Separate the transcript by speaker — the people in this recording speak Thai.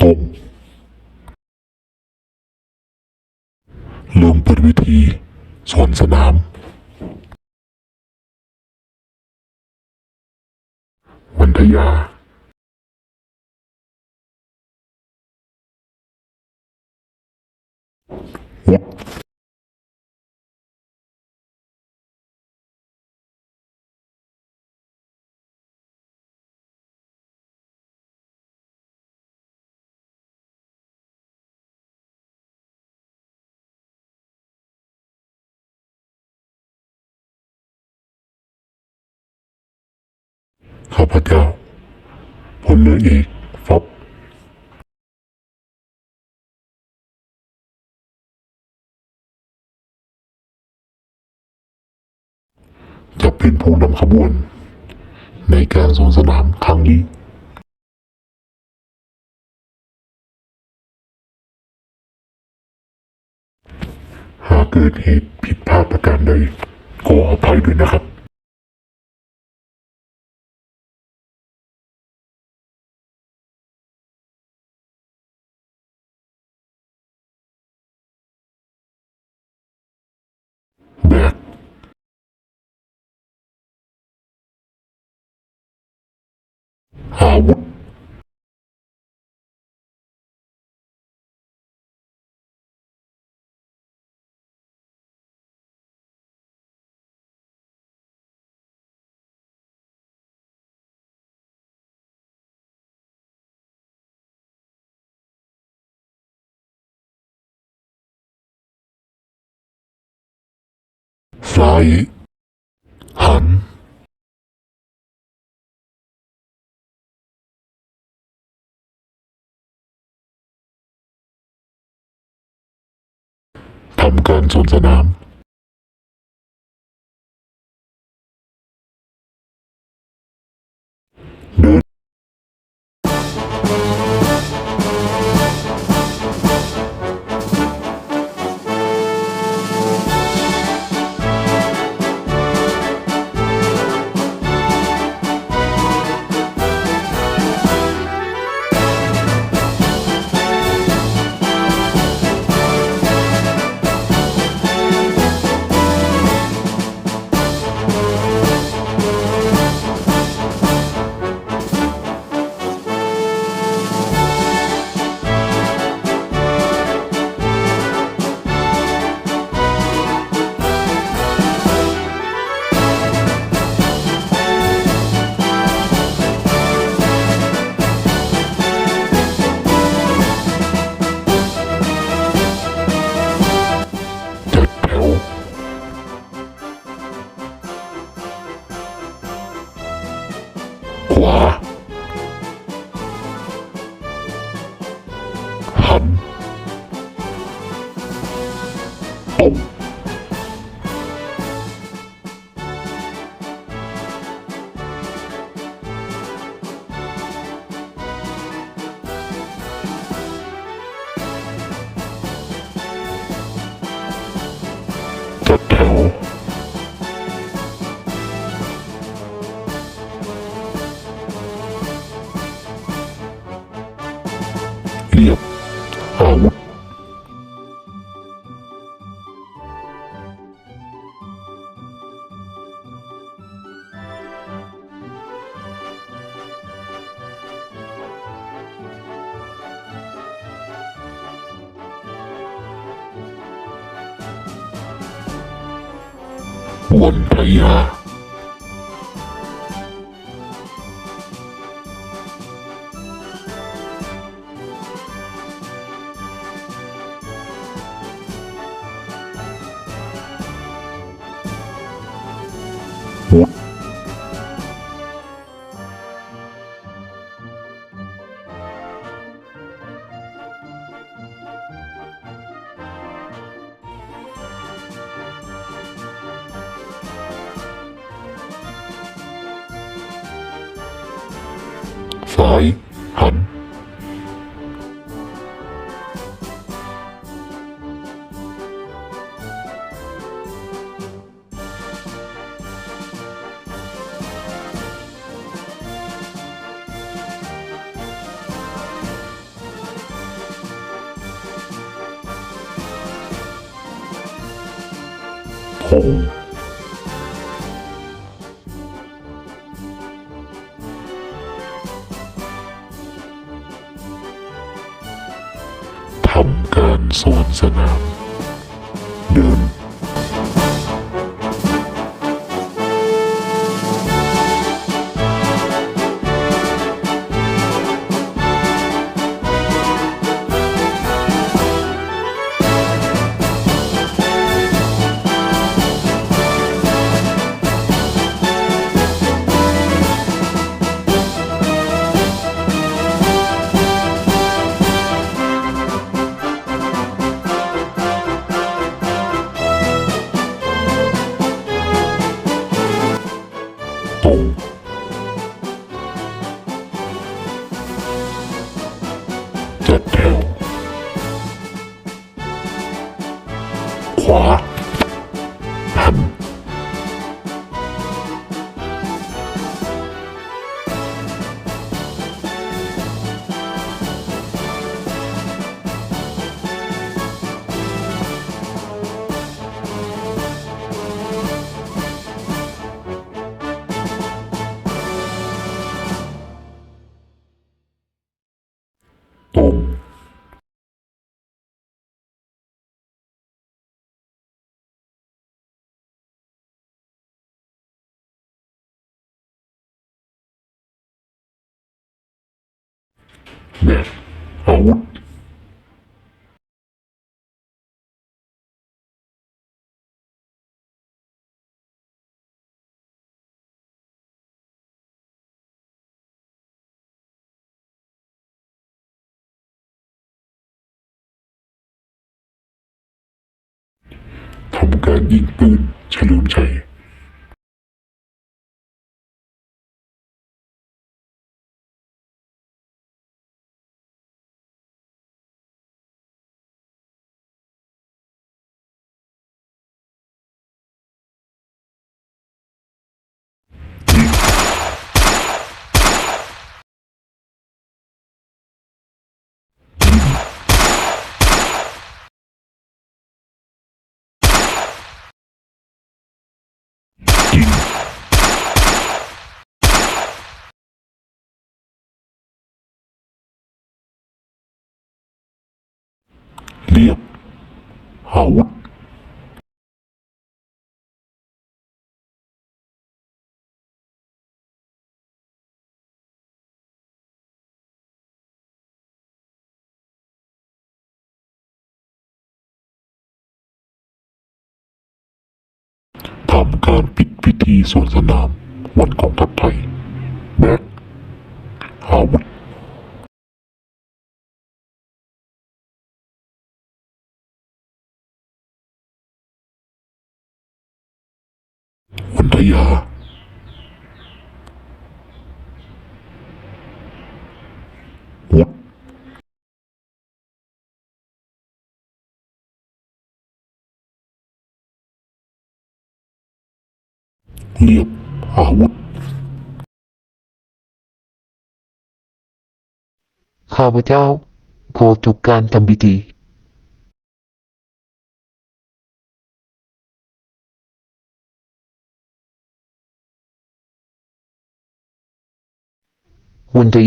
Speaker 1: ตรง เริ่มเป็นวิธีสวนสนาม วันทยา วุฒ ข้าพเจ้าพลเรือเอกฟอบจะเป็นผู้นำขบวน ในการสวนสนามครั้งนี้หากเกิดเหตุผิดพลาดประการใดขออภัยด้วยนะครับ 我。所以。Bye. ทำการสวนสนาม đẹp Thank you. วันทยา 拜，很。Oh. So now. 哇 out. Thong ca nhiên tu, cha lương chạy. รียบอาวุธทำการปิดพิธีสวนสนาม วันกองทัพไทย แบกอาวุธ วันทยาวุธเรียบอาวุธ
Speaker 2: ข้าพเจ้าขอทุกการทำพิธี
Speaker 3: winter